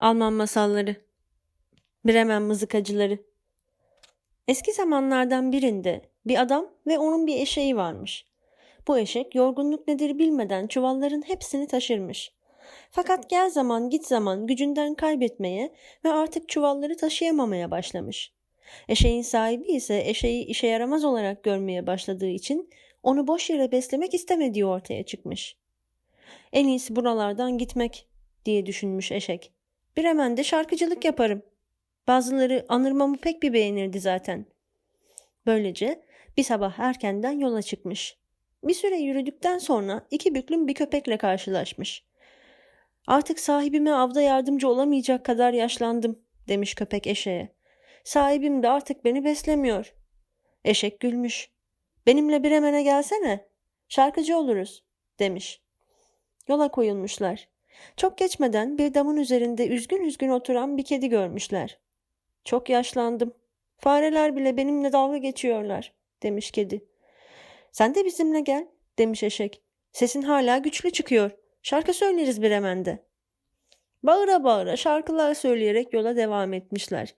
Alman masalları. Bremen mızıkacıları. Eski zamanlardan birinde bir adam ve onun bir eşeği varmış. Bu eşek yorgunluk nedir bilmeden çuvalların hepsini taşırmış. Fakat gel zaman git zaman gücünden kaybetmeye ve artık çuvalları taşıyamamaya başlamış. Eşeğin sahibi ise eşeği işe yaramaz olarak görmeye başladığı için onu boş yere beslemek istemediği ortaya çıkmış. En iyisi buralardan gitmek diye düşünmüş eşek. Bremen'de şarkıcılık yaparım. Bazıları anırmamı pek bir beğenirdi zaten. Böylece bir sabah erkenden yola çıkmış. Bir süre yürüdükten sonra iki büklüm bir köpekle karşılaşmış. Artık sahibime avda yardımcı olamayacak kadar yaşlandım demiş köpek eşeğe. Sahibim de artık beni beslemiyor. Eşek gülmüş. Benimle Bremen'e gelsene. Şarkıcı oluruz demiş. Yola koyulmuşlar. Çok geçmeden bir damın üzerinde üzgün üzgün oturan bir kedi görmüşler. Çok yaşlandım. Fareler bile benimle dalga geçiyorlar, demiş kedi. Sen de bizimle gel, demiş eşek. Sesin hala güçlü çıkıyor. Şarkı söyleriz Bremen'de. Bağıra bağıra şarkılar söyleyerek yola devam etmişler.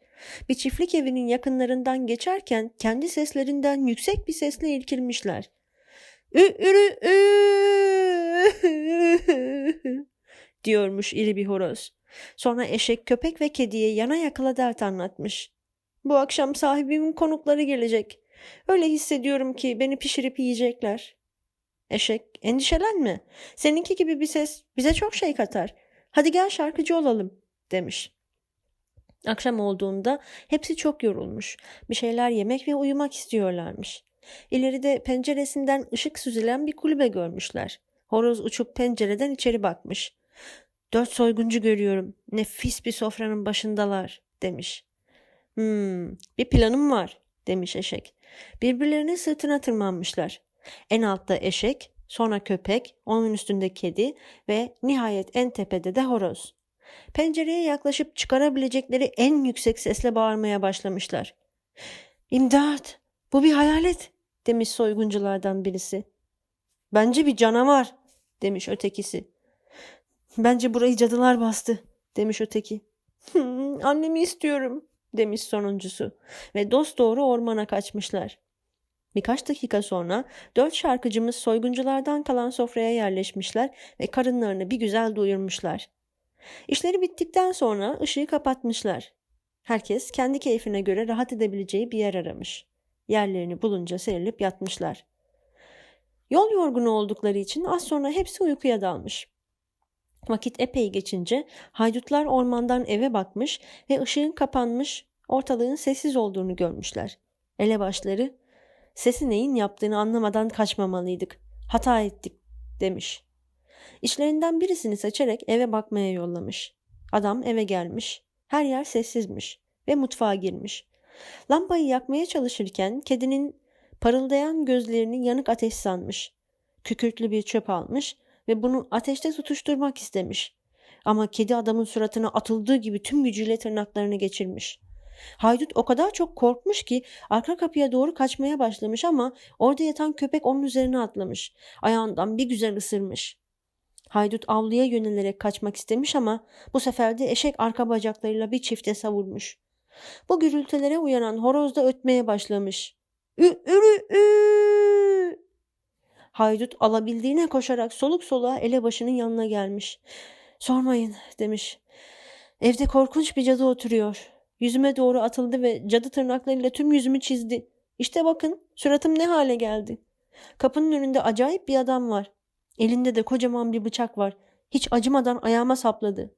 Bir çiftlik evinin yakınlarından geçerken kendi seslerinden yüksek bir sesle irkilmişler. Ü ürü ü diyormuş iri bir horoz. Sonra eşek, köpek ve kediye yana yakıla dert anlatmış. Bu akşam sahibimin konukları gelecek. Öyle hissediyorum ki beni pişirip yiyecekler. Eşek, endişelenme. Seninki gibi bir ses bize çok şey katar. Hadi gel şarkıcı olalım, demiş. Akşam olduğunda hepsi çok yorulmuş. Bir şeyler yemek ve uyumak istiyorlarmış. İleride penceresinden ışık süzülen bir kulübe görmüşler. Horoz uçup pencereden içeri bakmış. Dört soyguncu görüyorum. Nefis bir sofranın başındalar, demiş. Hmm, bir planım var, demiş eşek. Birbirlerinin sırtına tırmanmışlar. En altta eşek, sonra köpek, onun üstünde kedi ve nihayet en tepede de horoz. Pencereye yaklaşıp çıkarabilecekleri en yüksek sesle bağırmaya başlamışlar. İmdat! Bu bir hayalet! demiş soygunculardan birisi. Bence bir canavar! demiş ötekisi. Bence burayı cadılar bastı demiş öteki. "Hmm, Annemi istiyorum demiş sonuncusu ve dost doğru ormana kaçmışlar. Birkaç dakika sonra dört şarkıcımız soygunculardan kalan sofraya yerleşmişler ve karınlarını bir güzel doyurmuşlar. İşleri bittikten sonra ışığı kapatmışlar. Herkes kendi keyfine göre rahat edebileceği bir yer aramış. Yerlerini bulunca serilip yatmışlar. Yol yorgunu oldukları için az sonra hepsi uykuya dalmış. Vakit epey geçince haydutlar ormandan eve bakmış ve ışığın kapanmış, ortalığın sessiz olduğunu görmüşler. Elebaşları, sesi neyin yaptığını anlamadan kaçmamalıydık. Hata ettik, demiş. İşlerinden birisini seçerek eve bakmaya yollamış. Adam eve gelmiş. Her yer sessizmiş ve mutfağa girmiş. Lambayı yakmaya çalışırken kedinin parıldayan gözlerini yanık ateş sanmış. Kükürtlü bir çöp almış ve bunu ateşte tutuşturmak istemiş. Ama kedi adamın suratına atıldığı gibi tüm gücüyle tırnaklarını geçirmiş. Haydut o kadar çok korkmuş ki arka kapıya doğru kaçmaya başlamış ama orada yatan köpek onun üzerine atlamış. Ayağından bir güzel ısırmış. Haydut avluya yönelerek kaçmak istemiş ama bu sefer de eşek arka bacaklarıyla bir çifte savurmuş. Bu gürültülere uyanan horoz da ötmeye başlamış. Ü ürü ü Haydut alabildiğine koşarak soluk soluğa elebaşının yanına gelmiş. Sormayın demiş. Evde korkunç bir cadı oturuyor. Yüzüme doğru atıldı ve cadı tırnaklarıyla tüm yüzümü çizdi. İşte bakın suratım ne hale geldi. Kapının önünde acayip bir adam var. Elinde de kocaman bir bıçak var. Hiç acımadan ayağıma sapladı.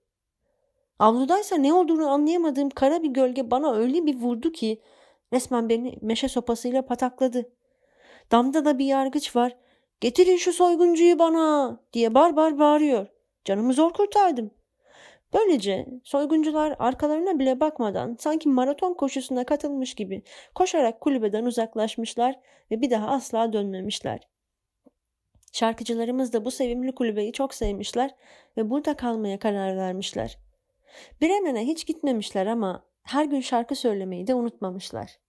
Avludaysa ne olduğunu anlayamadığım kara bir gölge bana öyle bir vurdu ki resmen beni meşe sopasıyla patakladı. Damda da bir yargıç var. Getirin şu soyguncuyu bana diye bar bar bağırıyor. Canımı zor kurtardım. Böylece soyguncular arkalarına bile bakmadan sanki maraton koşusuna katılmış gibi koşarak kulübeden uzaklaşmışlar ve bir daha asla dönmemişler. Şarkıcılarımız da bu sevimli kulübeyi çok sevmişler ve burada kalmaya karar vermişler. Bremen'e hiç gitmemişler ama her gün şarkı söylemeyi de unutmamışlar.